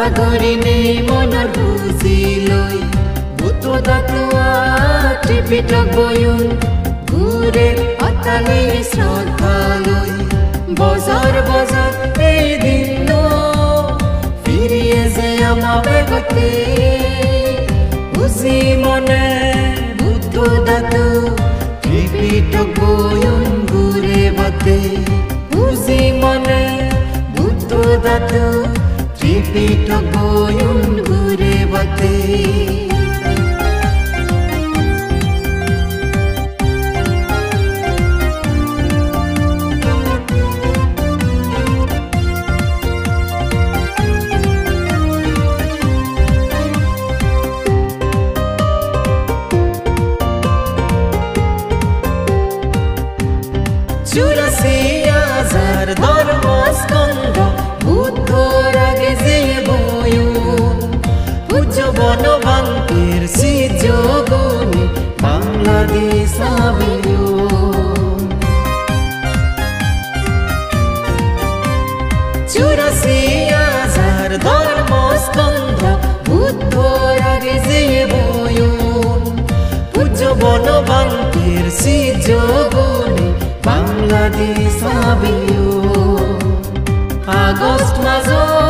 শ্ৰদ্ধা কৰি নি মনৰ বুজি লৈ বুদ্ধ দাতুৱা ত্ৰিপিটক বয়ুন ঘূৰে অতালি শ্ৰদ্ধা লৈ বজাৰ বজাৰ এই দিন ফিরিয়ে যে আমাবে গতি বুঝি মনে বুদ্ধ দাতু ত্রিপিটক বয়ুন ঘুরে বাতে। বুঝি মনে বুদ্ধ দাতু ত্রিপিটক বয়ুন ঘুরে বাতে চুরাশি পূজ্য বনবাঙ্কের সিজগনি বাংলাদেশ আবিয়ুন চুরাশি হাজার ধর্মস্কন্ধ বুদ্ধর আগে যে বয়ুন। পূজ্য বনবাঙ্কের সিজগনি বাংলাদেশ আবিও আগস্ট মাসৰ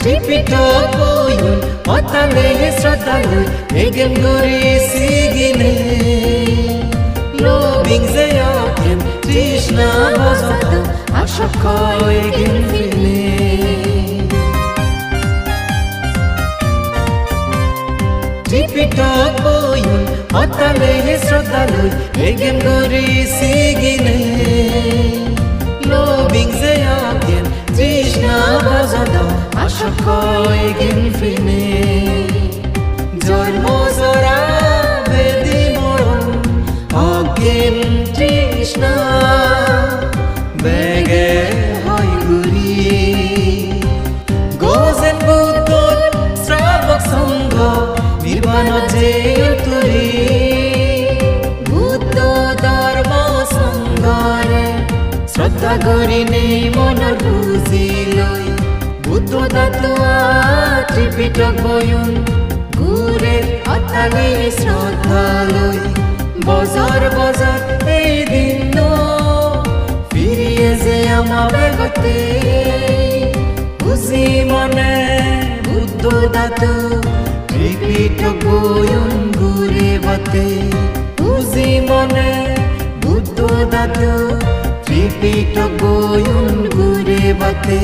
ত্রিপিটক বয়ুন অতালে শ্রদ্ধা লৈ এগেম গরি সিগিনে লোবিং যে অকেম তৃষ্ণা ভজত আশক এগেম ফিনে ত্রিপিটক বয়ুন অতালে শ্রদ্ধা লৈ এগেম গরি সিগিনে লোবিং ফিনে জন্ম জরা বেদি মরণ, অজ্ঞান তৃষ্ণা বেগে হয় ঘুরি। গোজেন বুদ্ধ, শ্রাবক সঙ্গ, নির্বাণ যে তুরি বুদ্ধ ধর্ম সঙ্গরে শ্রদ্ধা করিনি মনৰ বুজি লৈ বুদ্ধ দাতুয়া ত্রিপিটক বয়ুন ঘুরে অতালি শ্রদ্ধা লৈ বজাৰ বজাৰ এই দিন ফিরিয়ে যে আমাবে গতে বুঝি মনে বুদ্ধ দাতু ত্রিপিটক বয়ুন ঘুরে বাতে বুঝি মনে বুদ্ধ দাতু ত্রিপিটক বয়ুন ঘুরে বাতে